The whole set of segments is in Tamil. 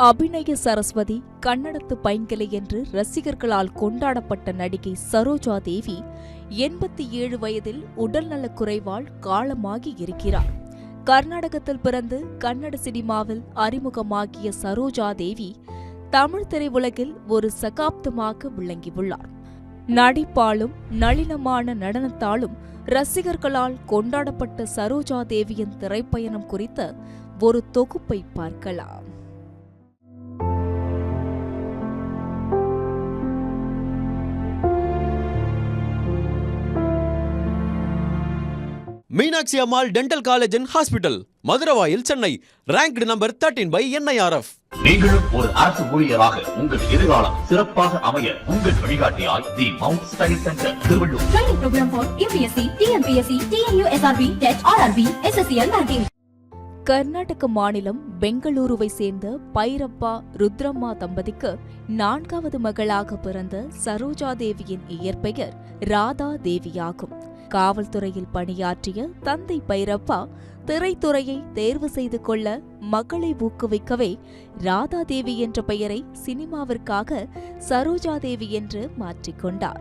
அபிநய சரஸ்வதி கன்னடத்து பைங்கலை என்று ரசிகர்களால் கொண்டாடப்பட்ட நடிகை சரோஜா தேவி எண்பத்தி ஏழு வயதில் உடல்நலக் குறைவால் காலமாகி இருக்கிறார். கர்நாடகத்தில் பிறந்து கன்னட சினிமாவில் அறிமுகமாகிய சரோஜா தேவி தமிழ் திரையுலகில் ஒரு சகாப்தமாக விளங்கியுள்ளார். நடிப்பாலும் நளினமான நடனத்தாலும் ரசிகர்களால் கொண்டாடப்பட்ட சரோஜா தேவியின் திரைப்பயணம் குறித்த ஒரு தொகுப்பை பார்க்கலாம். Meenakshi Ammal dental college and hospital Maduravoyal Chennai. Ranked number thirteen by NIRF நீங்களும் ஒரு அரசு ஊழியராக உங்கள் எதிர்காலம் சிறப்பாக அமைய உங்கள் வழிகாட்டியாய் the mount study centre Tiruvallur. Training program for UPSC, TNPSC, TNU SRB, TET, RRB, SSCL banking. Karnataka மாநிலம் பெங்களூருவை சேர்ந்த பைரப்பா ருத்ரம்மா தம்பதிக்கு நான்காவது மகளாக பிறந்த சரோஜா தேவியின் இயற்பெயர் ராதா தேவியாகும் காவல்துறையில் பணியாற்றிய தந்தை பைரப்பா திரைத்துறையை தேர்வு செய்து கொள்ள மகளை ஊக்குவிக்கவே ராதா தேவி என்ற பெயரை சினிமாவிற்காக சரோஜா தேவி என்று மாற்றிக்கொண்டார்.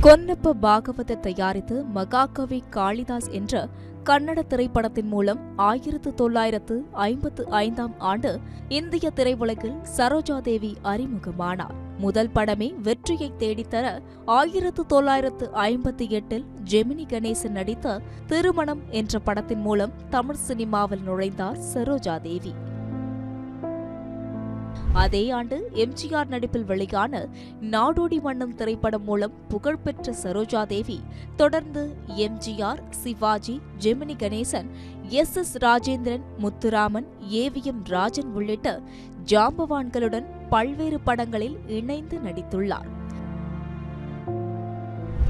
கொன்னப்ப பாகவத தயாரித்து மகாகவி காளிதாஸ் என்ற கன்னட திரைப்படத்தின் மூலம் ஆயிரத்து தொள்ளாயிரத்து ஐம்பத்து ஐந்தாம் ஆண்டு இந்திய திரையுலகில் சரோஜா தேவி அறிமுகமானார். முதல் படமே வெற்றியை தேடித்தர ஆயிரத்து தொள்ளாயிரத்து ஐம்பத்தி எட்டில் ஜெமினி கணேசன் நடித்த திருமணம் என்ற படத்தின் மூலம் தமிழ் சினிமாவில் நுழைந்தார் சரோஜா தேவி. அதே ஆண்டு எம்ஜிஆர் நடிப்பில் வெளியான நாடோடி மன்னன் திரைப்படம் மூலம் புகழ்பெற்ற சரோஜா தேவி தொடர்ந்து எம்ஜிஆர் சிவாஜி ஜெமினி கணேசன் எஸ் எஸ் ராஜேந்திரன் முத்துராமன் ஏவிஎம் ராஜன் உள்ளிட்ட ஜாம்பவான்களுடன் பல்வேறு படங்களில் இணைந்து நடித்துள்ளார்.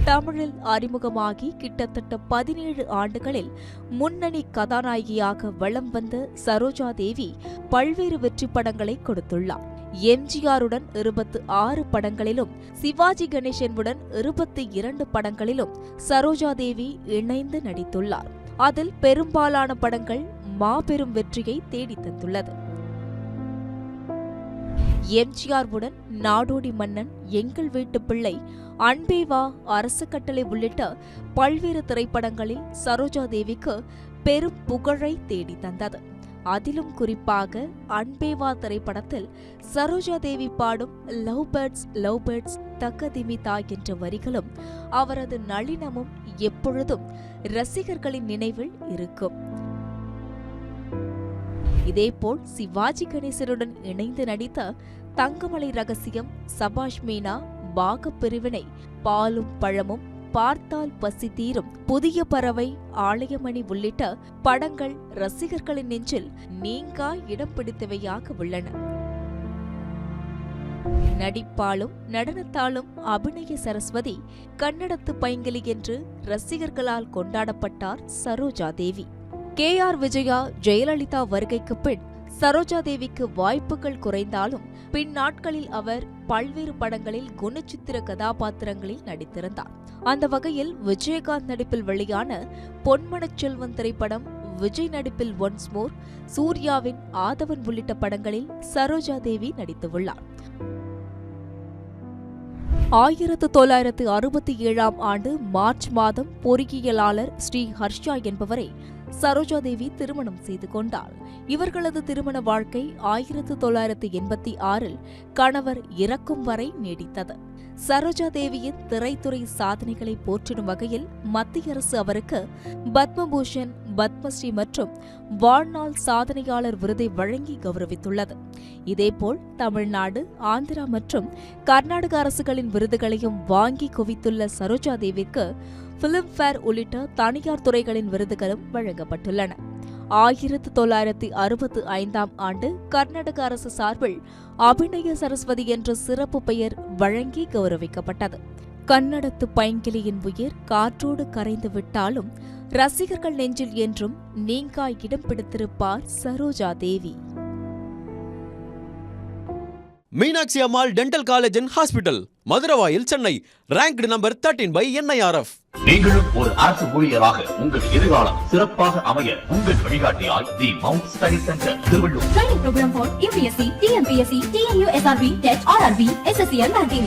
தமிழில் அறிமுகமாகி கிட்டத்தட்ட பதினேழு ஆண்டுகளில் முன்னணி கதாநாயகியாக வலம் வந்த சரோஜா தேவி பல்வேறு வெற்றி படங்களை கொடுத்துள்ளார். எம்ஜிஆருடன் இருபத்து ஆறு படங்களிலும் சிவாஜி கணேசனுடன் இருபத்தி இரண்டு படங்களிலும் சரோஜா தேவி இணைந்து நடித்துள்ளார். அதில் பெரும்பாலான படங்கள் மாபெரும் வெற்றியை தேடித்தந்துள்ளது. எம்ஜிஆர்வுடன் நாடோடி மன்னன் எங்கள் வீட்டு பிள்ளை அன்பே வா அரசு கட்டளை உள்ளிட்ட பல்வேறு திரைப்படங்களில் சரோஜா தேவிக்கு பெரும் புகழை தேடி தந்தது. அதிலும் குறிப்பாக அன்பேவா திரைப்படத்தில் சரோஜா தேவி பாடும் லவ் பேர்ட்ஸ் லவ் பேர்ட்ஸ் தக்கதிமிதா என்ற வரிகளும் அவரது நளினமும் எப்பொழுதும் ரசிகர்களின் நினைவில் இருக்கும். இதேபோல் சிவாஜி கணேசனுடன் இணைந்து நடித்த தங்கமலை ரகசியம் சபாஷ் மீனா பாக பிரிவினை பாலும் பழமும் பார்த்தால் பசி தீரும் புதிய பறவை ஆலயமணி உள்ளிட்ட படங்கள் ரசிகர்களின் நெஞ்சில் நீங்கா இடம் பிடித்தவையாக உள்ளன. நடிப்பாலும் நடனத்தாலும் அபிநய சரஸ்வதி கன்னடத்து பைங்கிலி என்று ரசிகர்களால் கொண்டாடப்பட்டார் சரோஜா தேவி. கே ஆர் விஜயா ஜெயலலிதா வருகைக்கு பின் சரோஜா தேவிக்கு வாய்ப்புகள் குறைந்தாலும் பின் நாட்களில் அவர் பல்வேறு படங்களில் குணச்சித்திர கதாபாத்திரங்களில் நடித்திருந்தார். அந்த வகையில் விஜயகாந்த் நடிப்பில் வெளியான பொன்மனச் செல்வன் திரைப்படம் விஜய் நடிப்பில் ஒன்ஸ் மோர் சூர்யாவின் ஆதவன் உள்ளிட்ட படங்களில் சரோஜா தேவி நடித்துள்ளார் ஆயிரத்து தொள்ளாயிரத்து அறுபத்தி ஏழாம் ஆண்டு மார்ச் மாதம் பொறியியலாளர் ஸ்ரீ ஹர்ஷா என்பவரை சரோஜா தேவி திருமணம் செய்து கொண்டார் இவர்களது திருமண வாழ்க்கை ஆயிரத்து தொள்ளாயிரத்து எண்பத்தி ஆறில் கணவர் இறக்கும் வரை நீடித்தது. சரோஜா தேவியின் திரைத்துறை சாதனைகளை போற்றிடும் வகையில் மத்திய அரசு அவருக்கு பத்மபூஷன் பத்மஸ்ரீ மற்றும் வாழ்நாள் சாதனையாளர் விருதை வழங்கி கௌரவித்துள்ளது. இதேபோல் தமிழ்நாடு ஆந்திரா மற்றும் கர்நாடக அரசுகளின் விருதுகளையும் வாங்கி குவித்துள்ள சரோஜா தேவிக்கு பிலிம்பேர் உள்ளிட்ட தனியார் துறைகளின் விருதுகளும் வழங்கப்பட்டுள்ளன. ஆயிரத்து தொள்ளாயிரத்தி அறுபத்து ஐந்தாம் ஆண்டு கர்நாடக அரசு சார்பில் அபிநய சரஸ்வதி என்ற சிறப்பு பெயர் வழங்கி கௌரவிக்கப்பட்டது. கன்னடத்து பைங்கிலியின் உயிர் காற்றோடு கரைந்து விட்டாலும் ரசிகர்கள் நெஞ்சில் என்றும் நீங்கா இடம் பிடித்திருப்பார் Saroja Devi. Meenakshi Ammal dental college and hospital Maduravoyal Chennai ranked number thirteen by NIRF நீங்களும் ஒரு அரசு ஊழியராக உங்கள் எதிர்காலம் சிறப்பாக அமைய உங்கள் வழிகாட்டியால் the mount study centre Tiruvallur training programme for UPSC TNPSC, TNUSRB TET RRB SSCL SSCL.